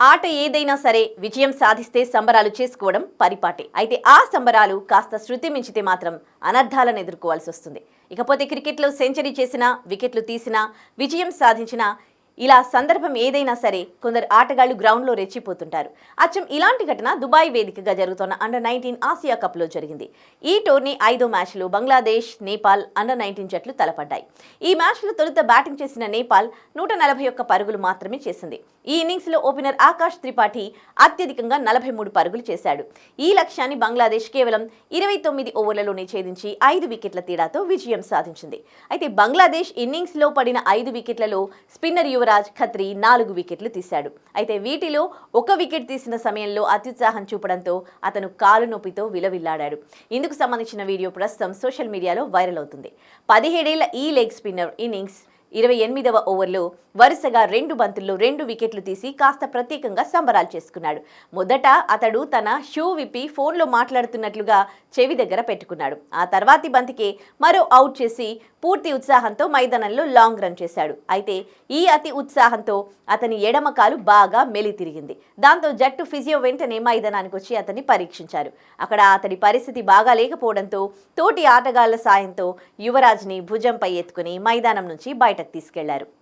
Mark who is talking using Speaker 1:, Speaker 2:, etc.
Speaker 1: ఆట ఏదైనా సరే విజయం సాధిస్తే సంబరాలు చేసుకోవడం పరిపాటి. అయితే ఆ సంబరాలు కాస్త శృతి మించితే మాత్రం అనర్థాలను ఎదుర్కోవాల్సి వస్తుంది. ఇకపోతే క్రికెట్లో సెంచరీ చేసినా వికెట్లు తీసినా విజయం సాధించినా ఇలా సందర్భం ఏదైనా సరే కొందరు ఆటగాళ్ళు గ్రౌండ్లో రెచ్చిపోతుంటారు. అచ్చం ఇలాంటి ఘటన దుబాయ్ వేదికగా జరుగుతున్న అండర్ నైన్టీన్ ఆసియా కప్లో జరిగింది. ఈ టోర్నీ ఐదో మ్యాచ్లు బంగ్లాదేశ్ నేపాల్ అండర్ నైన్టీన్ జట్లు తలపడ్డాయి. ఈ మ్యాచ్లో తొలుత బ్యాటింగ్ చేసిన నేపాల్ నూట నలభై ఒక్క పరుగులు మాత్రమే చేసింది. ఈ ఇన్నింగ్స్లో ఓపెనర్ ఆకాష్ త్రిపాఠి అత్యధికంగా నలభై మూడు పరుగులు చేశాడు. ఈ లక్ష్యాన్ని బంగ్లాదేశ్ కేవలం ఇరవై తొమ్మిది ఓవర్లలోనే ఛేదించి ఐదు వికెట్ల తేడాతో విజయం సాధించింది. అయితే బంగ్లాదేశ్ ఇన్నింగ్స్లో పడిన ఐదు వికెట్లలో స్పిన్నర్ యువరాజ్ ఖత్రి నాలుగు వికెట్లు తీశాడు. అయితే వీటిలో ఒక వికెట్ తీసిన సమయంలో అత్యుత్సాహం చూపడంతో అతను కాలు నొప్పితో విలవిల్లాడాడు. ఇందుకు సంబంధించిన వీడియో ప్రస్తుతం సోషల్ మీడియాలో వైరల్ అవుతుంది. పదిహేడేళ్ళ ఈ లెగ్ స్పిన్నర్ ఇన్నింగ్స్ ఇరవై ఎనిమిదవ ఓవర్లో వరుసగా రెండు బంతుల్లో రెండు వికెట్లు తీసి కాస్త ప్రత్యేకంగా సంబరాలు చేసుకున్నాడు. మొదట అతడు తన షూ విప్పి ఫోన్లో మాట్లాడుతున్నట్లుగా చెవి దగ్గర పెట్టుకున్నాడు. ఆ తర్వాతి బంతికే మరో అవుట్ చేసి పూర్తి ఉత్సాహంతో మైదానంలో లాంగ్ రన్ చేశాడు. అయితే ఈ అతి ఉత్సాహంతో అతని ఎడమ కాలు బాగా మెలి తిరిగింది. దాంతో జట్టు ఫిజియో వెంటనే మైదానానికి వచ్చి అతన్ని పరీక్షించారు. అక్కడ అతడి పరిస్థితి బాగా లేకపోవడంతో తోటి ఆటగాళ్ళ సాయంతో యువరాజ్ని భుజంపై ఎత్తుకుని మైదానం నుంచి బయటకు తీసుకెళ్ళారు.